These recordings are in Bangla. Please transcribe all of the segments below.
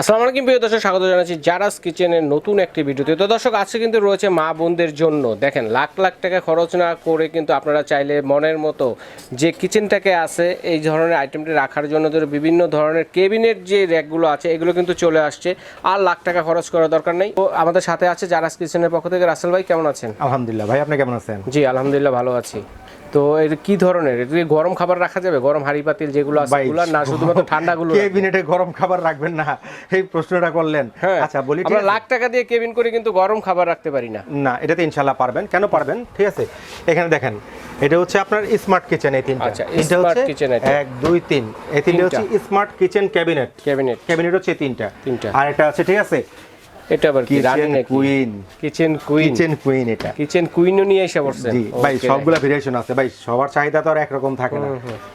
আসসালামু আলাইকুম প্রিয় দর্শক স্বাগত জানাচ্ছি জারাস কিচেনের নতুন একটি ভিডিওতে। তো দর্শক আজকে কিন্তু রয়েছে মা বোনদের জন্য। দেখেন লাখ লাখ টাকা খরচ না করে কিন্তু আপনারা চাইলে মনের মতো যে কিচেনটাকে আছে এই ধরনের আইটেমটি রাখার জন্য ধরো বিভিন্ন ধরনের কেবিনেট যে র্যাকগুলো আছে এগুলো কিন্তু চলে আসছে। আর লাখ টাকা খরচ করার দরকার নেই। তো আমাদের সাথে আছে জারাস কিচেনের পক্ষ থেকে রাসেল ভাই কেমন আছেন? আলহামদুলিল্লাহ ভাই আপনি কেমন আছেন? জি আলহামদুলিল্লাহ ভালো আছি। তো এটা কি ধরনের? এটা গরম খাবার রাখা যাবে? গরম হাঁড়ি পাতিল যেগুলো আছে এগুলো না শুধুমাত্র ঠান্ডাগুলো কেবিনেটে গরম খাবার রাখবেন না। এই প্রশ্নটা করলেন। হ্যাঁ আচ্ছা বলি আমরা লাখ টাকা দিয়ে কেবিন করে কিন্তু গরম খাবার রাখতে পারি না। না এটাতে ইনশাল্লাহ পারবেন। কেন পারবেন? ঠিক আছে। এখানে দেখেন এটা হচ্ছে আপনার স্মার্ট কিচেন এই তিনটা। আচ্ছা, kitchen এটা। এক দুই তিন। এই তিনটা। হচ্ছে smart kitchen cabinet. Cabinet. Cabinet হচ্ছে তিনটা। তিনটা। আর এটা আছে ঠিক আছে এটা আবার কি? রানী নাকি? Queen kitchen queen kitchen queen এটা। কিচেন কুইনও নিয়ে এসে জি ভাই সবগুলা ভেরিয়েশন আছে। ভাই সবার চাহিদা তো আর একরকম থাকে না।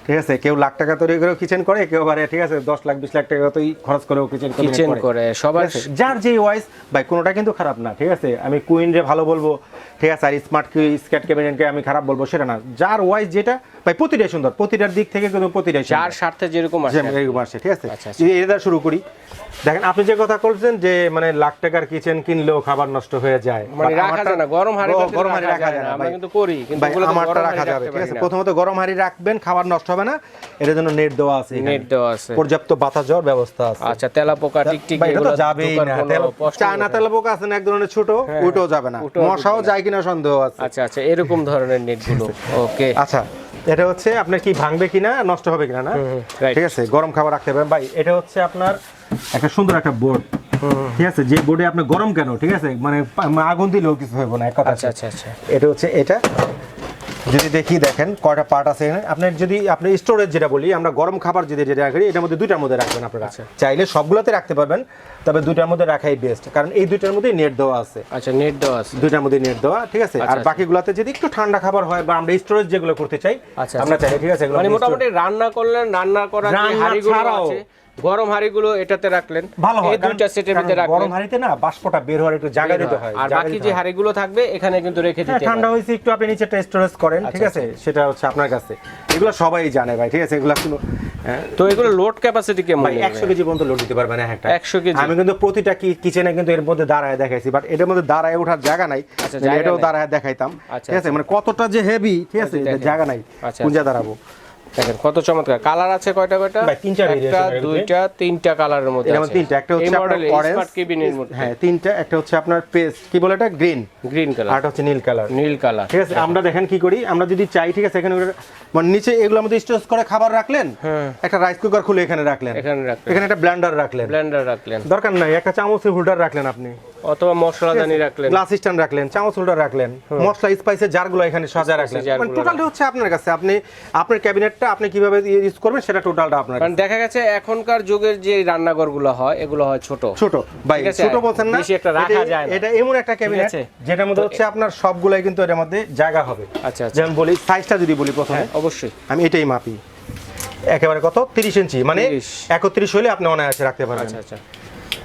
ঠিক আছে? কেউ লাখ টাকা তৈরি করেও কিচেন করে কেউ আবার ঠিক আছে দশ লাখ বিশ লাখ টাকা তোই খরচ করেও কিচেন কিচেন করে। সবার যার যে ওয়াইস ভাই কোনোটা কিন্তু খারাপ না ঠিক আছে? আমি কুইন রে ভালো বলব ঠিক আছে? আর স্মার্ট স্ক্যাট ক্যাবিনেটকে আমি খারাপ বলব সেটা না। যার ওয়াইস যেটা ভাই প্রতিটাই সুন্দর প্রতিটার দিক থেকে কিন্তু প্রতিটাই যার স্বার্থে যেরকম আসছে, ঠিক আছে? আচ্ছা, আচ্ছা। এটা শুরু করি। দেখেন আপনি যে কথা বলছেন যে মানে লাখ টাকার কিচেন কিনলেও খাবার নষ্ট হয়ে যায়। মানে রাখা যায় না গরম হাঁড়ি গরম হাঁড়ি রাখা যায় না। আমরা কিন্তু করি কিন্তু ভাই আমারটা রাখা যাবে ঠিক আছে? প্রথমত গরম হাঁড়ি রাখবেন খাবার নষ্ট হবে না। এর জন্য নেট দেওয়া আছে নেট দেওয়া আছে। পর্যাপ্ত বাতাস যাওয়ার ব্যবস্থা আছে। আচ্ছা তেলা পোকা টিকটিক ভাই, এটা তো এগুলো যাবেই না। চায়না ওঠে না। তেল পোকা আছে না এক ধরনের ছোট ওইটাও যাবে না। মশাও যায় কিনা সন্দেহ আছে। আচ্ছা আচ্ছা এরকম ধরনের নেটগুলো ওকে আচ্ছা এটা হচ্ছে আপনার কি ভাঙবে কিনা নষ্ট হবে কিনা না? ঠিক আছে গরম খাবার রাখতে পারবেন ভাই এটা হচ্ছে আপনার একটা সুন্দর একটা বোর্ড ঠিক আছে যে বোর্ডে আপনি গরম কেন? ঠিক আছে? মানে আগুন দিলেও কিছু হবে না এক কথা আচ্ছা আচ্ছা আচ্ছা। এটা হচ্ছে এটা। যদি দেখি দেখেন কয়টা পার্ট আছে এখানে? আপনার যদি আপনি স্টোরেজ যেটা বলি আমরা গরম খাবার যদি যেটা রাখি এটার মধ্যে দুইটার মধ্যে রাখবেন আপনারা। আচ্ছা। চাইলে সবগুলোতে রাখতে পারবেন তবে দুইটার মধ্যে রাখাই বেস্ট কারণ এই দুইটার মধ্যেই নেট দেওয়া আছে। আচ্ছা নেট দেওয়া আছে। দুইটার মধ্যে নেট দেওয়া ঠিক আছে? আর আচ্ছা। বাকিগুলোতে যদি একটু ঠান্ডা খাবার হয় বা আমরা স্টোরেজ যেগুলো করতে চাই আচ্ছা, আমরা চাইলে ঠিক আছে মানে মোটামুটি রান্না করলেন রান্না করার হাঁড়িগুলো আছে গরম হাঁড়িগুলো এটাতে রাখলেন। ভালো হয় দুইটা সেটের মধ্যে রাখলেন। গরম হাঁড়িতে না বাষ্পটা বের হওয়ার একটু জায়গা দিতে হয়। আর বাকি যে হয়। হাঁড়িগুলো থাকবে এখানে কিন্তু রেখে হ্যাঁ দিতে ঠান্ডা হয়। হয়েছে একটু আপনি স্টোরেজ করেন ঠিক আচ্ছা, আছে সেটা হচ্ছে আপনার কাছে। এগুলো সবাই জানে ভাই ঠিক আছে? এগুলো কোনো হ্যাঁ, তো এগুলো লোড ক্যাপাসিটি কেমন ভাই একশো কেজি পর্যন্ত লোড দিতে পারবে না একটা। 100 কেজি? আমি কিন্তু প্রতিটা কিচেনে কিন্তু এর মধ্যে দাঁড়ায় দেখাইছি বাট এটার মধ্যে দাঁড়ায় ওঠার জায়গা নাই। আচ্ছা, এটাও দাঁড়ায় দেখাইতাম আচ্ছা, ঠিক আছে? মানে কতটা যে হেভি ঠিক আছে? আচ্ছা, জায়গা নাই আচ্ছা, কোন জায়গায় দাঁড়াবো? দেখেন কত চমৎকার। কালার আছে কয়টা কয়টা? ভাই, তিনটা একটা দুইটা তিনটা কালারের মধ্যে আছে। তিনটা একটা হচ্ছে আপনার অরেঞ্জ কেবিনের মধ্যে। হ্যাঁ তিনটা একটা হচ্ছে আপনার পেস্ট কি বলে এটা? গ্রিন গ্রিন কালার আর হচ্ছে নীল কালার নীল কালার ঠিক আছে আমরা দেখেন কি করি আমরা যদি চাই ঠিক আছে এখানে মানে নিচে এগুলোর মধ্যে স্টোরেজ করে খাবার রাখলেন? হ্যাঁ। একটা রাইস কুকার খুলে এখানে রাখলেন। এখানে রাখলেন। এখানে একটা ব্লেন্ডার রাখলেন। ব্লেন্ডার রাখলেন। দরকার নাই একটা চামচের হোল্ডার রাখলেন আপনি। অথবা মশলাদানি রাখলেন। গ্লাস স্ট্যান্ড রাখলেন চামচ হোল্ডার রাখলেন মশলা স্পাইসের জারগুলো এখানে সাজা রাখলেন। মানে টোটালটা হচ্ছে আপনার কাছে। আপনি আপনার ক্যাবিনেটটা আপনি কীভাবে ইউজ করবেন সেটা টোটালটা আপনার কারণ কাছে। দেখা গেছে এখনকার যুগের যে রান্নাঘরগুলো হয় এগুলো হয় ছোট। ছোট। ভাই ছোট বলছেন না। বেশি একটা রাখা যায় না। এটা এমন একটা ক্যাবিনেট? যেটার মধ্যে হচ্ছে আপনার সবগুলাই কিন্তু এর মধ্যে জায়গা হবে। আচ্ছা আচ্ছা। যেমন বলি সাইজটা যদি বলি প্রথমে। হ্যাঁ অবশ্যই। আমি এটাই মাপি। একেবারে কত? তিরিশ ইঞ্চি। মানে 30 একত্রিশ হলে আপনি অনায়াসে রাখতে পারবেন। আচ্ছা আচ্ছা।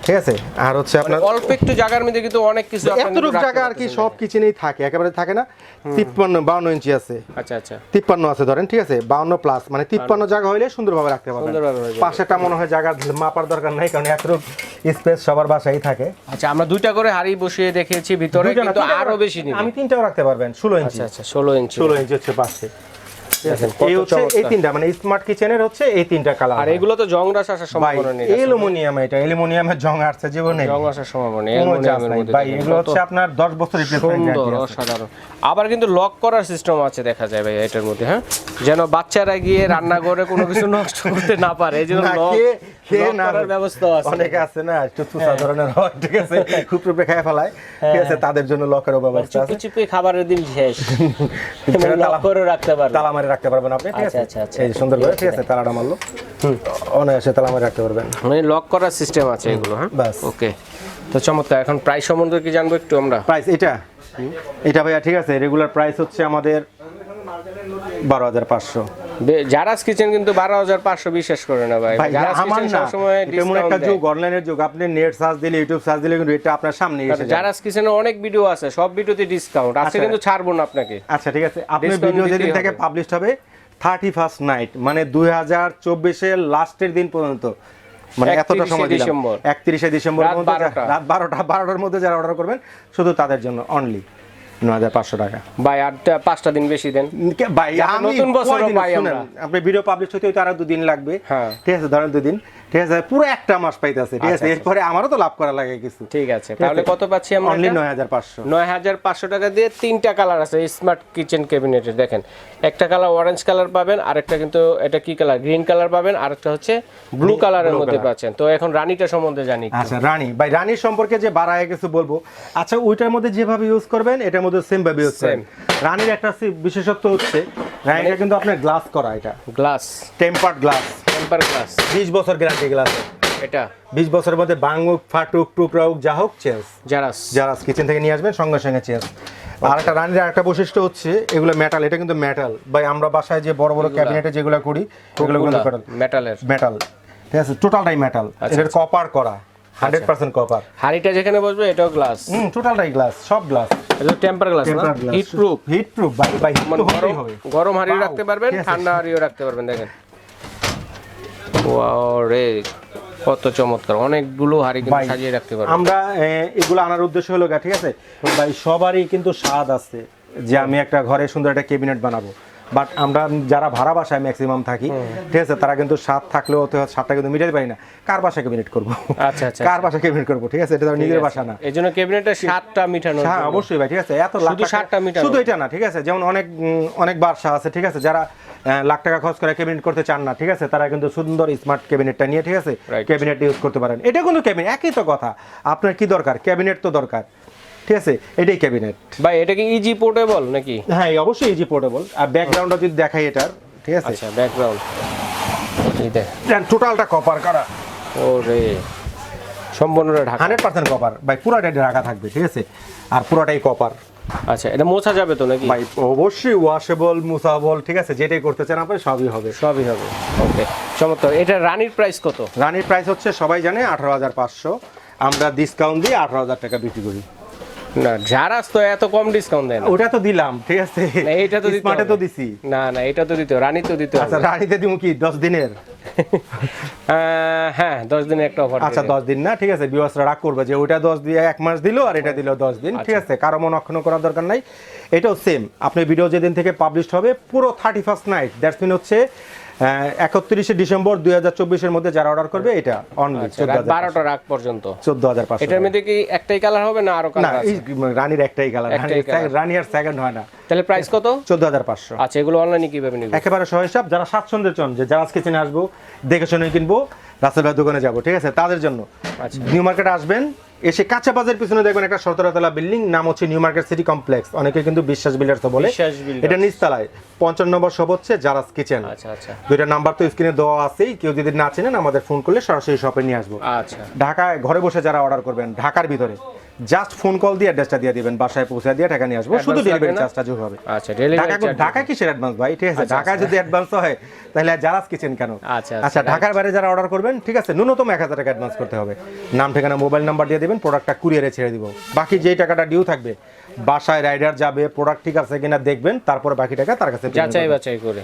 ঠিক আছে? আর হচ্ছে আপনার অল্প একটু জায়গার মধ্যে কিন্তু অনেক কিছু এতটুকু জায়গা আর কি। সব কিচেনেই থাকে। একেবারে থাকে না? তিপ্পান্ন বাউন্ন ইঞ্চি আছে। আচ্ছা আচ্ছা। তিপ্পান্ন আছে ধরেন ঠিক আছে? বাউন্ন প্লাস মানে তিপ্পান্ন জায়গা হইলে সুন্দরভাবে রাখতে পারবেন। পাশেটা মনে হয় জায়গা মাপার দরকার নাই কারণ এতটুকু স্পেস সবার বাসায় থাকে। আচ্ছা আমরা দুইটা করে হাড়ি বসিয়ে দেখিয়েছি ভিতরে কিন্তু আরও বেশি আমি তিনটাও রাখতে পারবেন ষোলো ইঞ্চি। আচ্ছা আচ্ছা ষোলো ইঞ্চি। ষোলো ইঞ্চি হচ্ছে পাশে। এই হচ্ছে এই তিনটা মানে স্মার্ট কিচেনের হচ্ছে এই তিনটা কালার আর এগুলো তো জং রাস আসার সম্ভাবনা নেই অ্যালুমিনিয়াম এটা অ্যালুমিনিয়ামের জং আসছে জীবনে। জং আসার সম্ভাবনা নেই অ্যালুমিনিয়ামের মধ্যে ভাই এগুলো হচ্ছে আপনার 10 বছর রিপ্লেসমেন্ট অসাধারণ। আবার কিন্তু লক করার সিস্টেম আছে দেখা যায় ভাই এটার মধ্যে হ্যাঁ? যেন বাচ্চারা গিয়ে রান্না করে কোনো কিছু নষ্ট করতে না পারে এই জন্য খেয়ে- না ব্যবস্থা আছে। অনেকে আছে না একটু তুসা ধরনের হয় ঠিক আছে? ফেলায় ঠিক আছে? তাদের জন্য লকেরও ব্যবস্থা আছে। চুপি চুপি খাবারের দিন শেষ। করে রাখতে পারবে। তালা মারি রাখতে পারবেন আপনি ঠিক আচ্ছা, আছে? আচ্ছা, আচ্ছা। এই সুন্দর করে ঠিক আছে? তালাটা মারলো। অনায়াসে তালা মারি রাখতে পারবেন। মানে লক করার সিস্টেম আছে এগুলো হ্যাঁ। ওকে তো চমৎকার এখন প্রাইস সম্বন্ধে কি জানব একটু আমরা? প্রাইস এটা? এটা ভাইয়া ঠিক আছে? রেগুলার প্রাইস হচ্ছে আমাদের বারো হাজার পাঁচশো। জারাস কিচেন কিন্তু বারো হাজার পাঁচশো বিশ্বাস করে না ভাই। আমার না। সবসময় একটা যুগ অনলাইনের যুগ। আপনি নেট সার্চ দিলে ইউটিউব সার্চ দিলে কিন্তু এটা আপনার সামনে এসে জারাস কিচেনে অনেক ভিডিও আছে সব ভিডিওতে ডিসকাউন্ট আছে। কিন্তু ছাড়বো না আপনাকে। আচ্ছা ঠিক আছে। আপনার Discount ভিডিও যেদিন থেকে। পাবলিশ হবে থার্টি ফার্স্ট নাইট মানে দুই হাজার চব্বিশের লাস্টের দিন পর্যন্ত। মানে এতটা সময় দিলাম। ডিসেম্বর। একত্রিশে ডিসেম্বর রাত মধ্যে যা- 12টা। রাত বারোটা বারোটার মধ্যে যারা অর্ডার করবেন শুধু তাদের জন্য অনলি নয় হাজার পাঁচশো টাকা। ভাই আটটা পাঁচটা দিন বেশি দেন। ভাই আমি নতুন বছরও কয়দিন- আমরা। আপনি ভিডিও পাবলিশ হতে হয়তো আরও দুদিন লাগবে। হ্যাঁ। ঠিক আছে ধরেন দুদিন। ঠিক আছে পুরো একটা মাস পাইতেছে। ঠিক আছে এরপরে আমারও তো লাভ করা লাগে কিছু। ঠিক আছে তাহলে কত পাচ্ছি আমরা অনলি এটা? নয় হাজার পাঁচশো। নয় হাজার পাঁচশো টাকা দিয়ে তিনটা কালার আছে স্মার্ট কিচেন ক্যাবিনেটের দেখেন একটা কালার অরেঞ্জ কালার পাবেন আরেকটা কিন্তু এটা কি কালার গ্রিন কালার পাবেন আরেকটা হচ্ছে ব্লু কালারের মধ্যে পাচ্ছেন। তো এখন রানীটা সম্বন্ধে জানি আচ্ছা রানী। ভাই রানীর সম্পর্কে যে বাড়ায় কিছু বলব। আচ্ছা ওইটার মধ্যে যেভাবে ইউজ করবেন এটার মধ্যে সেম ভাবে করবেন রানীর একটা বিশেষত্ব হচ্ছে রানীটা কিন্তু আপনার গ্লাস করা এটা। Glass tempered glass temper glass বিশ বছর গ্যারান্টি গ্লাস এটা। বিশ বছরের মধ্যে বাঙুক ফাটুক টুকরা হোক যা হোক চেঞ্জ জারাস যারা কিচেন থেকে নিয়ে আসবেন সঙ্গে সঙ্গে চেঞ্জ আর একটা রানীর একটা বৈশিষ্ট্য হচ্ছে এগুলো মেটাল এটা কিন্তু মেটাল ভাই আমরা বাসায় যে বড় বড় ক্যাবিনেটে যেগুলো করি এগুলো কিন্তু মেটাল মেটালের মেটাল ঠিক আছে টোটালটাই মেটাল এটা কপার করা। হান্ড্রেড পার্সেন্ট কপার হাড়িটা যেখানে বসবে এটাও গ্লাস হুম টোটালটাই গ্লাস সব গ্লাস এটা টেম্পার গ্লাস না? হিট প্রুফ হিট প্রুফ তো হতেই গরম হবে। গরম হাড়িও রাখতে পারবেন ঠান্ডা হাড়িও রাখতে পারবেন দেখেন। ওয়াও রে কত চমৎকার। অনেকগুলো হাড়ি কিন্তু সাজিয়ে রাখতে পারবেন। আমরা এগুলো আনার উদ্দেশ্য হলো ঠিক আছে? ভাই সবারই কিন্তু স্বাদ আছে যে আমি একটা ঘরে সুন্দর একটা ক্যাবিনেট বানাবো। বাট আমরা যারা ভাড়া বাসায় ম্যাক্সিমাম থাকি ঠিক আছে তারা কিন্তু স্বাদ থাকলেও তো স্বাদটা কিন্তু মিটাতে পারি না। কার বাসায় ক্যাবিনেট করব? আচ্ছা আচ্ছা কার বাসায় ক্যাবিনেট করব? ঠিক আছে এটা তো নিজের বাসা না। এই জন্য ক্যাবিনেটে সাতটা মিঠানো হ্যাঁ অবশ্যই ভাই ঠিক আছে। এত লাখ শুধু টাকা- মিটার শুধু এটা না ঠিক আছে যেমন অনেক অনেক বাসা আছে ঠিক আছে যারা লাখ টাকা খরচ করে ক্যাবিনেট করতে চান না ঠিক আছে তারা কিন্তু সুন্দর স্মার্ট ক্যাবিনেটটা নিয়ে ঠিক আছে ক্যাবিনেট ইউজ করতে পারেন। এটা কিন্তু ক্যাবিনেট একই তো কথা। আপনার কি দরকার? ক্যাবিনেট তো দরকার। ঠিক আছে? এটাই ক্যাবিনেট ভাই এটা কি ইজি পোর্টেবল নাকি? হ্যাঁ অবশ্যই ইজি পোর্টেবল আর ব্যাকগ্রাউন্ডটা যদি দেখাই এটার ঠিক আছে? আচ্ছা ব্যাকগ্রাউন্ড এই দেখ। টোটালটা কপার করা? ও রে সম্পূর্ণটা ঢাকা। হান্ড্রেড পার্সেন্ট কপার ভাই পুরোটাই ঢাকা থাকবে ঠিক আছে? আর পুরোটাই কপার আচ্ছা এটা মোছা যাবে তো নাকি? ভাই অবশ্যই ওয়াশেবল মুসাবল ঠিক আছে? যেটাই করতে চান আপনি সবই হবে। সবই হবে। ওকে চমৎকার। এটা রানীর প্রাইস কত? রানির প্রাইস হচ্ছে সবাই জানে আঠারো হাজার পাঁচশো। আমরা ডিসকাউন্ট দিয়ে আঠারো হাজার টাকা বিক্রি করি। না তো এত কম ডিসকাউন্ট দেয় ওটা তো দিলাম ঠিক আছে। এইটা তো স্মার্টে তো দিছি। না না এটা তো দিতে রানী তো দিতে আচ্ছা রানিতে দিব কি দশ দিনের? হ্যাঁ দশ দিনের একটা অফার আচ্ছা দশ দিন না ঠিক আছে বিবাসরা রাগ করবে যে ওটা দশ দিয়ে এক মাস দিল আর এটা দিল দশ দিন ঠিক আচ্ছা। আছে কারও মন অক্ষণ করার দরকার নাই। এটাও সেম আপনি ভিডিও যেদিন থেকে পাবলিশ হবে পুরো thirty first night that's mean হচ্ছে একত্রিশে ডিসেম্বর দুই হাজার চব্বিশের মধ্যে যারা অর্ডার করবে এটা অনলি চোদ্দ হাজার বারোটা রাগ পর্যন্ত। চোদ্দ হাজার পাঁচশো এটার মধ্যে কি একটাই কালার হবে না আরও না রানীর একটাই কালার রানী আর সেকেন্ড হয় না। তাহলে প্রাইস কত? চোদ্দ হাজার পাঁচশো। আচ্ছা এগুলো অনলাইনে কীভাবে নিবে? একেবারে সহিসাব যারা স্বাচ্ছন্দ্যে চন যে যারা আজকে চেনে আসব দেখে শুনে কিনবো রাসেল ভাই দোকানে যাব ঠিক আছে? তাদের জন্য। আচ্ছা। নিউ মার্কেট আসবেন এসে কাঁচা বাজার পিছনে দেখবেন একটা সতেরোতলা বিল্ডিং নাম হচ্ছে নিউ মার্কেট সিটি কমপ্লেক্স। অনেকে কিন্তু বিশ্বাস বিল্ডার্স বলে। এটা নিচতলায়। পঞ্চান্ন নম্বর সব হচ্ছে জারাস কিচেন আচ্ছা আচ্ছা। দুইটা নাম্বার তো স্ক্রিনে দেওয়া আছেই। কেউ যদি না চেনেন আমাদের ফোন করলে সরাসরি শপে নিয়ে আসব। আচ্ছা। ঢাকায় ঘরে বসে যারা অর্ডার করবেন ঢাকার ভিতরে। জাস্ট ফোন কল দিয়ে অ্যাড্রেসটা দিয়ে দিবেন বাসায় পৌঁছে দিয়ে টাকা নিয়ে আসব। শুধু ডেলিভারি চার্জটা যোগ হবে। আচ্ছা ডেলিভারি ঢাকা ঢাকা কিসের অ্যাডভান্স ভাই? ঠিক আছে ঢাকায় যদি অ্যাডভান্স হয় তাহলে জারাস কিচেন কেন? আচ্ছা, আচ্ছা ঢাকার বাইরে যারা অর্ডার করবেন ঠিক আছে ন্যূনতম এক হাজার টাকা অ্যাডভান্স করতে হবে। নাম ঠিকানা মোবাইল নাম্বার দিয়ে দেবেন প্রোডাক্টটা কুরিয়ারে ছেড়ে দিব। বাকি যেই টাকাটা ডিউ থাকবে বাসায় রাইডার যাবে প্রোডাক্ট ঠিক আছে কিনা দেখবেন তারপরে বাকি টাকা তার কাছে যাচাই। বাছাই করে।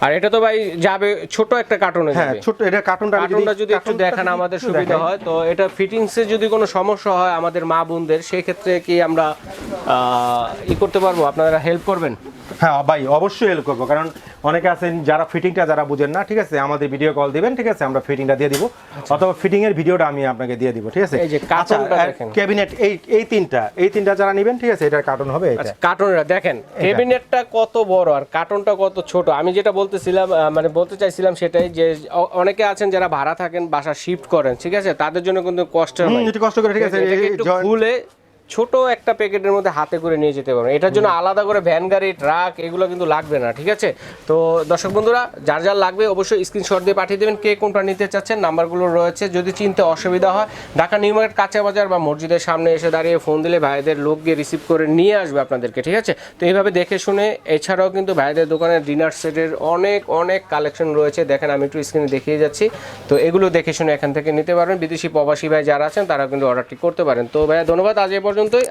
আর এটা তো ভাই যাবে ছোট একটা কার্টুনে হ্যাঁ ছোট এটা কার্টুনটা কার্টুনটা যদি একটু দেখান আমাদের সুবিধা হয় তো এটা ফিটিংসে যদি কোনো সমস্যা হয় আমাদের মা বোনদের সেই ক্ষেত্রে কি আমরা আহ, ই করতে পারব? আপনারা হেল্প করবেন? হ্যাঁ ভাই অবশ্যই হেল্প করব। কারণ অনেকে আছেন যারা ফিটিংটা যারা বুঝেন না ঠিক আছে? আমাদের ভিডিও কল দিবেন ঠিক আছে? আমরা ফিটিংটা দিয়ে দিব। অথবা ফিটিং এর ভিডিওটা আমি আপনাকে দিয়ে দিব ঠিক আছে? এই যে কার্টুনটা দেখেন। ক্যাবিনেট এই এই তিনটা এই তিনটা যারা নেবেন ঠিক আছে? এটার কার্টুন হবে এটা। আচ্ছা দেখেন ক্যাবিনেটটা কত বড় আর কার্টুনটা কত ছোট। আমি যেটা বলতেছিলাম মানে বলতে চাইছিলাম সেটাই যে অনেকে আছেন যারা ভাড়া থাকেন বাসা শিফট করেন ঠিক আছে? তাদের জন্য কিন্তু কষ্টের হুম, হয়। কষ্ট করে ঠিক আছে? একটু খুলে ছোট একটা প্যাকেটের মধ্যে হাতে করে নিয়ে যেতে পারবেন। এটার জন্য আলাদা করে ভ্যান গাড়ি ট্রাক এগুলো কিন্তু লাগবে না ঠিক আছে? তো দর্শক বন্ধুরা যার যার লাগবে অবশ্যই স্ক্রিনশট দিয়ে পাঠিয়ে দেবেন কে কোনটা নিতে চাচ্ছেন নাম্বারগুলো রয়েছে। যদি চিনতে অসুবিধা হয় ঢাকা নিউ মার্কেট কাঁচা বাজার বা মসজিদের সামনে এসে দাঁড়িয়ে ফোন দিলে ভাইদের লোক গিয়ে রিসিভ করে নিয়ে আসবে আপনাদেরকে ঠিক আছে? তো এইভাবে দেখে শুনে এছাড়াও কিন্তু ভাইদের দোকানের ডিনার সেটের অনেক অনেক কালেকশন রয়েছে। দেখেন আমি একটু স্ক্রিনে দেখিয়ে যাচ্ছি। তো এগুলো দেখে শুনে এখান থেকে নিতে পারবেন। বিদেশি প্রবাসী ভাই যারা আছেন তারা কিন্তু অর্ডারটি করতে পারেন। তো ভাইয়া ধন্যবাদ। আজ এ পর্যন্তই